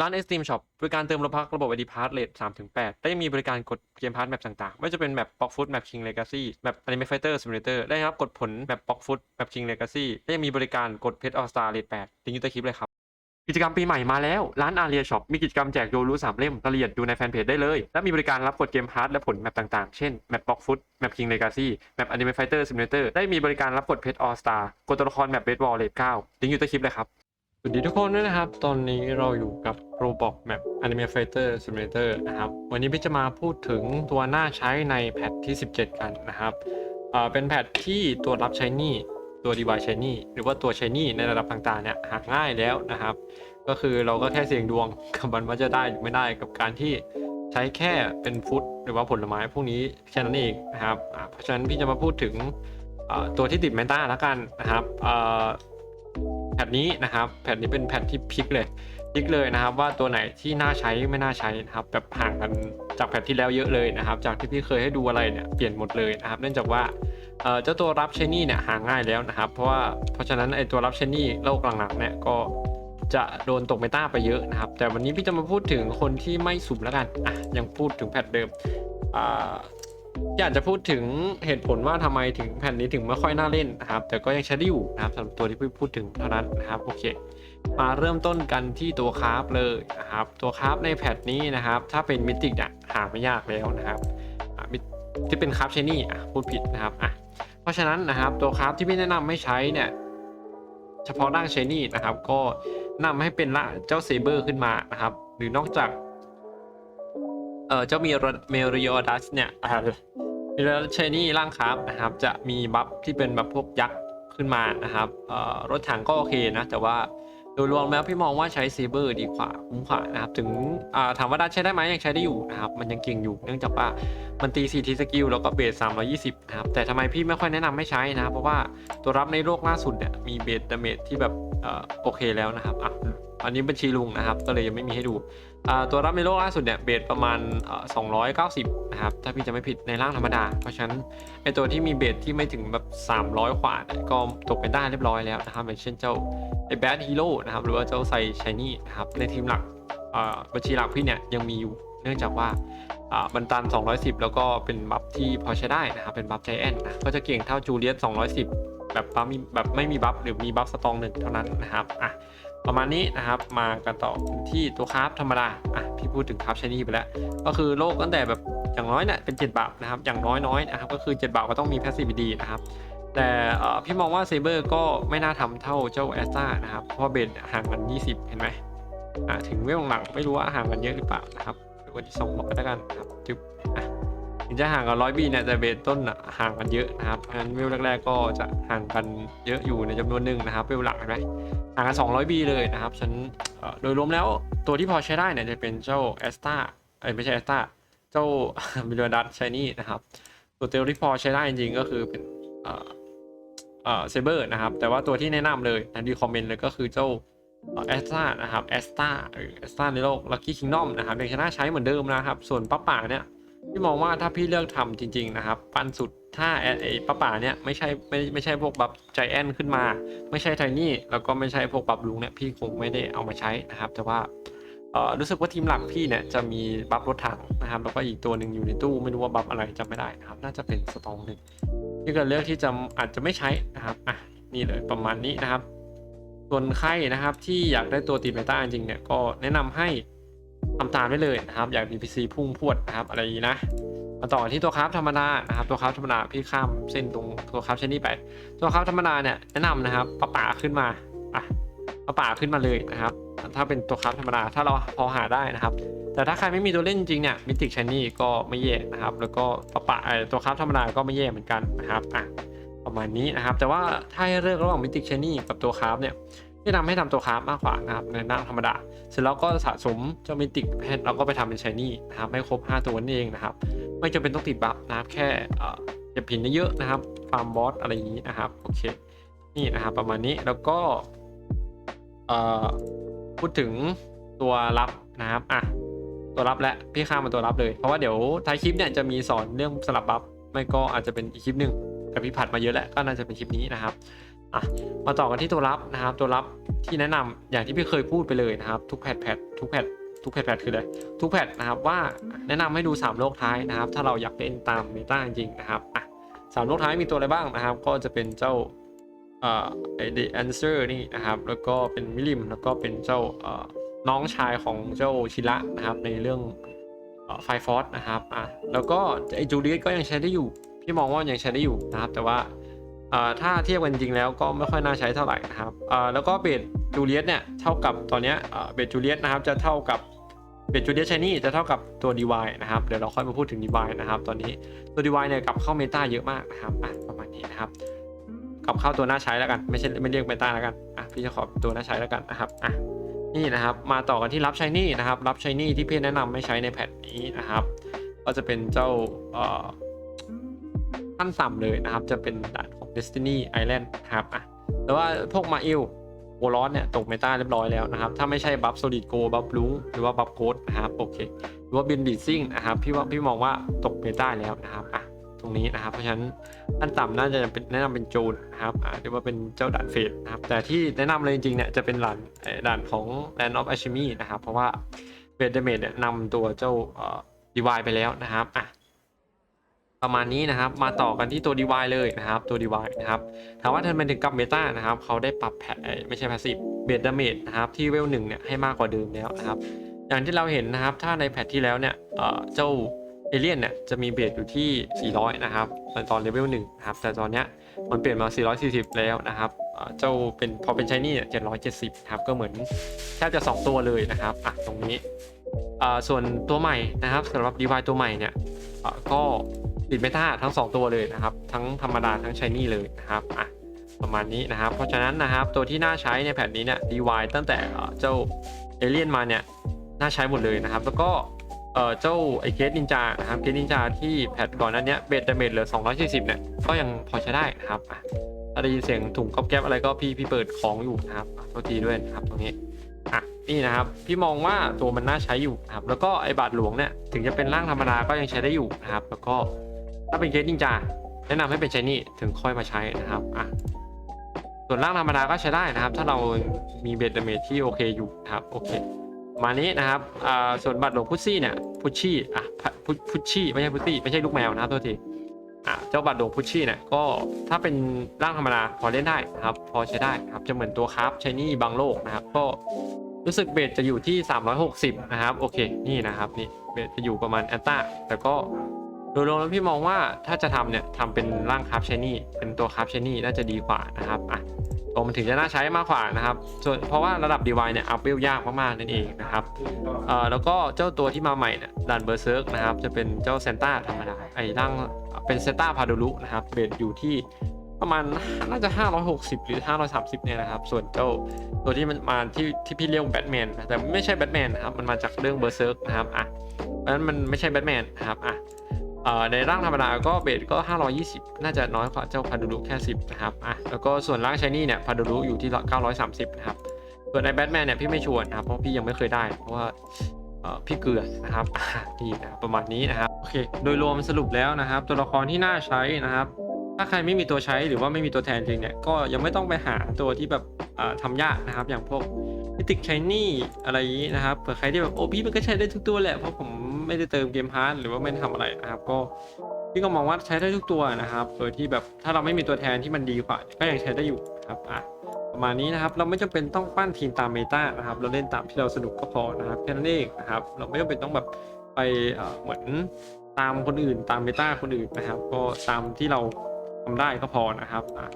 ร้าน Steam Shop บริการเติมโลพักระบบ ID Pass เลท3ถึง8และยังมีบริการกดเกมพาร์ทแมปต่างๆ ไม่ว่าจะเป็นแมป Block Foot แมป King Legacy แมป Anime Fighter Simulator ได้รับกดผลแมป Block Foot แมป King Legacy และยังมีบริการกดเพชร All Star เลท8ลิงก์อยู่ใต้คลิปเลยครับ กิจกรรมปีใหม่มาแล้ว ร้านอาเรียช็อปมีกิจกรรมแจกโยรู้3เล่มรายละเอียดดูในแฟนเพจได้เลย และมีบริการรับกดเกมพาร์ทและผลแมปต่างๆ เช่นแมป Block Foot แมป King Legacy แมป Anime Fighter Simulator ได้มีบริการรับกดเพชร All Star กดตัวละครแมป Baseball เลท9ลิงก์อยู่ใต้คลิปเลยครับ สวัสดีทุกคนด้วยนะครับ ตอนนี้เราอยู่กับ Roblox Map Anime Fighter Simulator นะครับ วันนี้พี่จะมาพูดถึงตัวหน้าใช้ในแพทที่ 17 กันนะครับอ่าเป็นแพทที่ตัวรับใช้นี่ตัว device ใช้นี่หรือว่าตัวใช้นี่ในระดับต่างๆเนี่ยหาง่ายแล้วนะครับ ก็คือเราก็แค่เสี่ยงดวงกับมันว่าจะได้หรือไม่ได้กับการที่ใช้แค่เป็นฟุตหรือว่าผลไม้พวกนี้แค่นั้นเองนะครับเพราะฉะนั้นพี่จะมาพูดถึงอ่าตัวที่ติดเมตาแล้วกันนะครับอ่าแพทนี้นะครับแพทนี้เป็นแพทที่พลิกเลยพลิกเลยนะครับ ว่าตัวไหนที่น่าใช้ไม่น่าใช้นะครับแบบห่างกันจากแพทที่แล้วเยอะเลยนะครับ จากที่พี่เคยให้ดูอะไรเนี่ยเปลี่ยนหมดเลยนะครับเนื่องจากว่าเจ้าตัวรับเชนี่เนี่ยหาง่ายแล้วนะครับ เพราะว่าเพราะฉะนั้นไอตัวรับเชนี่โลกหลังๆเนี่ยก็จะโดนตกเมตาไปเยอะนะครับ แต่วันนี้พี่จะมาพูดถึงคนที่ไม่สุ่มแล้วกันอะยังพูดถึงแพทเดิม อ่อยากจะพูดถึงเหตุผลว่าทำไมถึงแผ่นนี้ถึงไม่ค่อยน่าเล่นนะครับ แต่ก็ยังใช้ได้อยู่นะครับสำหรับตัวที่พี่พูดถึงเท่านั้นนะครับโอเค มาเริ่มต้นกันที่ตัวคราฟเลยนะครับ ตัวคราฟในแพทนี้นะครับ ถ้าเป็นมิติเนี่ยหาไม่ยากแล้วนะครับที่เป็นคราฟเชนี่อะพูดผิดนะครับอะเพราะฉะนั้นนะครับตัวคราฟที่พี่แนะนำไม่ใช้เนี่ยเฉพาะด้านเชนี่นะครับ ก็นำให้เป็นละเจ้าเซเบอร์ขึ้นมานะครับ หรือนอกจาก เออเจ้ามีเมริโอดัสเนี่ยอ่าเรเชนี่ร่างคราฟนะครับ จะมีบัฟที่เป็นแบบพวกยักษ์ขึ้นมานะครับเอ่อรถถังก็โอเคนะ แต่ว่าโดยรวมแล้วพี่มองว่าใช้เซเบอร์ดีกว่าคุ้มกว่านะครับ ถึงถามว่าดัสใช้ได้ไหมยังใช้ได้อยู่นะครับ มันยังเก่งอยู่เนื่องจากว่ามันตี4ทีสกิลแล้วก็เบส320 นะครับ แต่ทำไมพี่ไม่ค่อยแนะนำไม่ใช้นะครับ เพราะว่าตัวรับในโลกล่าสุดเนี่ยมีเบสดาเมจที่แบบอโอเคแล้วนะครับอะ อันนี้บัญชีลุงนะครับ ก็เลยยังไม่มีให้ดูตัวรับในโลกล่าสุดเนี่ยเบสประมาณเอ่อ290 นะครับ ถ้าพี่จะไม่ผิดในร่างธรรมดา เพราะฉะนั้นไอตัวที่มีเบสที่ไม่ถึงแบบ 300ขวานก็ตกไปได้เรียบร้อยแล้วนะครับอย่างเช่นเจ้าไอแบดฮีโร่นะครับ หรือว่าเจ้าไซชายนี่นะครับ ในทีมหลักบัญชีหลักพี่เนี่ยยังมีอยู่เนื่องจากว่าอ่าบันตัน 210 แล้วก็เป็นบัฟที่พอใช้ได้นะครับ เป็นบัฟใจแอนนะก็จะเก่งเท่าจูเลียส210 แบบบัฟแบบไม่มีบัฟหรือมีบัฟสตองหนึ่งเท่านั้นนะครับอะ ประมาณนี้นะครับมากันต่อที่ตัวคราฟธรรมดาอะพี่พูดถึงคราฟชนี่ไปแล้ว ก็คือโลกตั้งแต่แบบอย่างน้อยเนี่ยเป็น7บาทนะครับอย่างน้อยน้อยๆนะครับก็คือ7บาทก็ต้องมี passive d นะครับแต่พี่มองว่าเซเบอร์ก็ไม่น่าทำเท่าเจ้าแอสตานะครับเพราะเบนห่างกัน 20 เห็นไหมอะถึงเวลหลังไม่รู้ว่าห่างกันเยอะหรือเปล่านะครับว่าที่สองบอกก็แล้วกันนะครับจึ๊บอะ ถึงจะห่างกันร้อยบีเนี่ยแต่เบสต้นห่างกันเยอะนะครับเพราะฉะนั้นเวลแรกๆก็จะห่างกันเยอะอยู่ในจำนวนหนึ่งนะครับเวลหลังเห็นไหมห่างกัน 200 B เลยนะครับฉันโดยรวมแล้วตัวที่พอใช้ได้เนี่ยจะเป็นเจ้าแอสตาไม่ใช่แอสตาเจ้ามิลดัสชนี่นะครับตัวเตัวที่พอใช้ได้จริงๆก็คือเป็นเซเบอร์นะครับ แต่ว่าตัวที่แนะนำเลยนะดีคอมเมนต์เลยก็คือเจ้าแอสตานะครับแอสตาแอสตาในโลกลัคกี้คิงดอมนะครับยังชนะใช้เหมือนเดิมนะครับ ส่วนป้าป่าเนี่ย พี่มองว่าถ้าพี่เลือกทำจริง ๆ นะครับ ปันสุดถ้าไอ้ไอ้ป้าป่าเนี่ยไม่ใช่ไม่ไม่ใช่พวกแบบใจแอนขึ้นมา ไม่ใช่ไทนี่แล้วก็ไม่ใช่พวกบับลุงเนี่ยพี่คงไม่ได้เอามาใช้นะครับ แต่ว่าเอ่อรู้สึกว่าทีมหลักพี่เนี่ยจะมีบัฟรถถังนะครับ แล้วก็อีกตัวหนึ่งอยู่ในตู้ไม่รู้ว่าบัฟอะไรจำไม่ได้นะครับ น่าจะเป็นสตองหนึ่งพี่ก็เลือกที่จะอาจจะไม่ใช้นะครับอะนี่เลยประมาณนี้นะครับ ส่วนใครนะครับที่อยากได้ตัวตีเมตาจริงเนี่ยก็แนะนำให้ ทำตามได้เลยนะครับ อย่าก DPC พุ่งพวดนะครับอะไรอย่างนี้นะมาต่อที่ตัวคราฟธรรมดานะครับ ตัวคราฟธรรมดาพี่ข้ามเส้นตรงตัวคราฟเช่นนี้ไป ตัวคราฟธรรมดาเนี่ยแนะนำนะครับปะป่าขึ้นมาอะปะป่าขึ้นมาเลยนะครับ ถ้าเป็นตัวคราฟธรรมดาถ้าเราพอหาได้นะครับ แต่ถ้าใครไม่มีตัวเล่นจริงเนี่ยมิติกชนี่ก็ไม่แย่นะครับ แล้วก็ปะป่าตัวคราฟธรรมดาก็ไม่แย่เหมือนกันนะครับอะประมาณนี้นะครับ แต่ว่าถ้าให้เลือกระหว่างมิติกชนี่กับตัวคราฟเนี่ย แนะนำให้ทำตัวคราฟมากกว่านะครับในหน้าธรรมดา เสร็จแล้วก็สะสมเจ้ามิติกเพชรแล้วก็ไปทำเป็นชนี่นะครับให้ครบ 5 ตัวนั่นเองนะครับ ไม่จำเป็นต้องติดบัฟนะครับแค่เอ่ออย่าผินเยอะๆนะครับฟาร์มบอสอะไรอย่างนี้นะครับโอเคนี่นะครับประมาณนี้แล้วก็พูดถึงตัวรับนะครับอะตัวรับและพี่ข้ามมาตัวรับเลย เพราะว่าเดี๋ยวท้ายคลิปเนี่ยจะมีสอนเรื่องสลับบัฟไม่ก็อาจจะเป็นอีกคลิปหนึ่งแต่พี่ผัดมาเยอะแล้วก็น่าจะเป็นคลิปนี้นะครับ อะมาต่อกันที่ตัวรับนะครับ ตัวรับที่แนะนำอย่างที่พี่เคยพูดไปเลยนะครับ ทุกแพทแพททุกแพททุกแพทแพทคืออะไรทุกแพทนะครับว่าแนะนำให้ดู 3 โลกท้ายนะครับ ถ้าเราอยากเล่นตามเมตาจริงนะครับอะสามโลกท้ายมีตัวอะไรบ้างนะครับ ก็จะเป็นเจ้าเอ่อไอเดอันเซอร์นี่นะครับ แล้วก็เป็นมิลิมแล้วก็เป็นเจ้าเอ่อน้องชายของเจ้าชิระนะครับ ในเรื่องไฟฟอสนะครับอะแล้วก็ไอจูเลียสก็ยังใช้ได้อยู่ พี่มองว่ายังใช้ได้อยู่นะครับ แต่ว่า ถ้าเทียบกันจริงแล้วก็ไม่ค่อยน่าใช้เท่าไหร่นะครับแล้วก็เบสจูเลียสเนี่ยเท่ากับตอนนี้เอ่อเบสจูเลียสนะครับจะเท่ากับเบสจูเลียสชนี่จะเท่ากับตัว d y นะครับเดี๋ยวเราค่อยมาพูดถึง d y นะครับตอนนี้ตัว d y เนี่ยกลับเข้าเมตาเยอะมากนะครับอะประมาณนี้นะครับกลับเข้าตัวน่าใช้แล้วกันไม่ใช่ไม่เรียกเมตาแล้วกันอะพี่จะขอตัวน่าใช้แล้วกันนะครับอะนี่นะครับมาต่อกันที่รับใช้นี่นะครับรับใช้นี่ที่พี่แนะนำไม่ใช้ในแพทนี้นะครับ ก็จะเป็นเจ้าเอ่อ ขั้นต่ำเลยนะครับ จะเป็นด่านของ Destiny Island นะครับอะแต่ว่าพวกมาอิลโวลอสเนี่ยตกเมตาเรียบร้อยแล้วนะครับ ถ้าไม่ใช่บัฟโซลิดโกบัฟลุงหรือว่าบัฟโคดนะครับโอเคหรือว่าบินดีซิ่งนะครับพี่ว่าพี่มองว่าตกเมตาแล้วนะครับอะตรงนี้นะครับ เพราะฉะนั้นขั้นต่ำน่าจะเป็นแนะนำเป็นโจนนะครับอะหรือว่าเป็นเจ้าด่านเฟสนะครับ แต่ที่แนะนำเลยจริงๆเนี่ยจะเป็นด่านด่านของ Land of Alchemy นะครับ เพราะว่าเฟสเดเมดเนี่ยนำตัวเจ้าเอ่อดีวายไปแล้วนะครับอะ ประมาณนี้นะครับ มาต่อกันที่ตัว DY เลยนะครับ ตัว DY นะครับ ถามว่าทำไมถึงกับเมตานะครับ เขาได้ปรับแพไม่ใช่ passive เบสดาเมจนะครับ ที่เวลหนึ่งเนี่ยให้มากกว่าเดิมแล้วนะครับ อย่างที่เราเห็นนะครับ ถ้าในแพทที่แล้วเนี่ยเจ้าเอเลียนเนี่ยจะมีเบสอยู่ที่ 400 นะครับในตอนเลเวลหนึ่งนะครับ แต่ตอนเนี้ยมันเปลี่ยนมา 440 แล้วนะครับเจ้าเป็นพอเป็นชายนี่เนี่ย770นะครับก็เหมือนแทบจะ 2 ตัวเลยนะครับอะตรงนี้ส่วนตัวใหม่นะครับสำหรับ DY ตัวใหม่เนี่ยก็ ติดเมตาทั้ง 2 ตัวเลยนะครับ ทั้งธรรมดาทั้งชายนี่เลยนะครับอะประมาณนี้นะครับ เพราะฉะนั้นนะครับตัวที่น่าใช้ในแผ่นนี้เนี่ย DY ตั้งแต่เจ้าเอเลียนมาเนี่ยน่าใช้หมดเลยนะครับ แล้วก็เออเจ้าไอเกสนินจานะครับเกสนินจาที่แพทก่อนนั้นเนี้ยเบสดาเมจเหลือ240เนี่ยก็ยังพอใช้ได้นะครับอะถ้าได้ยินเสียงถุงก๊อบแก๊บอะไรก็พี่พี่เปิดของอยู่นะครับอะโทษทีด้วยนะครับตรงนี้อะนี่นะครับพี่มองว่าตัวมันน่าใช้อยู่นะครับแล้วก็ไอบาทหลวงเนี่ยถึงจะเป็นร่างธรรมดาก็ยังใช้ได้อยู่นะครับ แล้วก็ ถ้าเป็นเคสนินจาแนะนำให้เป็นใช้นี่ถึงค่อยมาใช้นะครับอะส่วนร่างธรรมดาก็ใช้ได้นะครับ ถ้าเรามีเบสดาเมจที่โอเคอยู่นะครับโอเคมานี้นะครับอ่าส่วนบัตรหลวงพุชชี่เนี่ยพุชชี่อะพุพุชชี่ไม่ใช่พุชชี่ไม่ใช่ลูกแมวนะครับโทษทีอะเจ้าบัตรหลวงพุชชี่เนี่ยก็ถ้าเป็นร่างธรรมดาพอเล่นได้นะครับ พอใช้ได้ครับจะเหมือนตัวคราฟใช้นี่บางโลกนะครับ ก็รู้สึกเบสจะอยู่ที่ 360 นะครับ โอเค นี่นะครับ นี่เบสจะอยู่ประมาณแอนต้าแต่ก็ โดยรวมแล้วพี่มองว่าถ้าจะทำเนี่ยทำเป็นร่างคาราฟใช้นี่เป็นตัวคาราฟใช้นี่น่าจะดีกว่านะครับอะตัวมันถึงจะน่าใช้มากกว่านะครับ ส่วนเพราะว่าระดับ DY เนี่ยอัพเวลยากมากๆนั่นเองนะครับเอ่อแล้วก็เจ้าตัวที่มาใหม่เนี่ยดันเบอร์เซิร์กนะครับจะเป็นเจ้าเซนต้าธรรมดาไอ้ร่างเป็นเซนต้าพาโดลุนะครับเบสอยู่ที่ประมาณน่าจะ 560 หรือ 530 เนี่ยนะครับ ส่วนเจ้าตัวที่มันมาที่ที่พี่เรียกแบทแมนแต่ไม่ใช่แบทแมนนะครับ มันมาจากเรื่องเบอร์เซิร์กนะครับ อะเพราะฉะนั้นมันไม่ใช่แบทแมนนะครับ อะ ในร่างธรรมดาก็เบสก็ 520 น่าจะน้อยกว่าเจ้าพาโดลุแค่ 10 นะครับอะแล้วก็ส่วนร่างชายนี่เนี่ยพาโดลุอยู่ที่ 930 นะครับ ส่วนในแบทแมนเนี่ยพี่ไม่ชวนนะครับเพราะพี่ยังไม่เคยได้ เพราะว่าพี่เกลือนะครับนี่นะครับประมาณนี้นะครับโอเคโดยรวมสรุปแล้วนะครับ ตัวละครที่น่าใช้นะครับ ถ้าใครไม่มีตัวใช้หรือว่าไม่มีตัวแทนจริงเนี่ยก็ยังไม่ต้องไปหาตัวที่แบบอ่าทำยากนะครับ อย่างพวก พิติกชายนี่อะไรนี้นะครับเผื่อใครที่แบบโอ้พี่มันก็ใช้ได้ทุกตัวแหละเพราะผมไม่ได้เติมเกมฮาร์ดหรือว่าไม่ได้ทำอะไรนะครับ ก็พี่ก็มองว่าใช้ได้ทุกตัวนะครับโดยที่แบบถ้าเราไม่มีตัวแทนที่มันดีกว่าก็ยังใช้ได้อยู่ครับอะประมาณนี้นะครับเราไม่จำเป็นต้องปั้นทีมตามเมตานะครับ เราเล่นตามที่เราสนุกก็พอนะครับแค่นั้นเองนะครับ เราไม่จำเป็นต้องแบบไปเหมือนตามคนอื่นตามเมตาคนอื่นนะครับ ก็ตามที่เราทำได้ก็พอนะครับอะ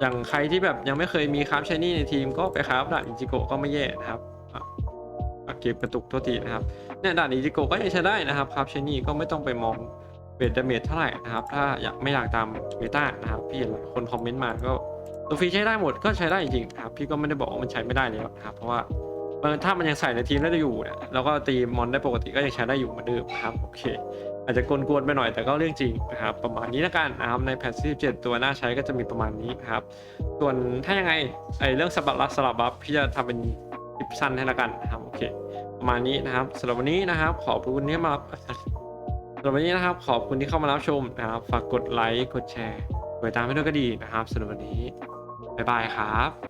อย่างใครที่แบบยังไม่เคยมีคราฟชานี่ในทีมก็ไปคราฟด่านอิจิโกะก็ไม่แย่นะครับอะอะเก็บกระตุกโทษทีนะครับเนี่ยด่านอิจิโกะก็ยังใช้ได้นะครับคราฟชานี่ก็ไม่ต้องไปมองเบสดาเมจเท่าไหร่นะครับ ถ้าอยากไม่อยากตามเมตานะครับ พี่หลายคนคอมเมนต์มาก็ตัวฟรีใช้ได้หมดก็ใช้ได้จริงครับ พี่ก็ไม่ได้บอกว่ามันใช้ไม่ได้แล้วนะครับ เพราะว่าถ้ามันยังใส่ในทีมได้อยู่เนี่ยแล้วก็ตีมอนได้ปกติก็ยังใช้ได้อยู่เหมือนเดิมครับ โอเค อาจจะกวนๆไปหน่อยแต่ก็เรื่องจริงนะครับประมาณนี้ละกันนะครับในแพทซี7ตัวน่าใช้ก็จะมีประมาณนี้ครับส่วนถ้ายังไงไอเรื่องสลับลับสลับบัฟพี่จะทำเป็นคลิปสั้นให้ละกันนะครับโอเค ประมาณนี้นะครับสำหรับวันนี้นะครับ ขอบคุณที่มาสำหรับวันนี้นะครับ ขอบคุณที่เข้ามารับชมนะครับ ฝากกดไลค์กดแชร์กดติดตามให้ด้วยก็ดีนะครับสำหรับวันนี้บ๊ายบายครับ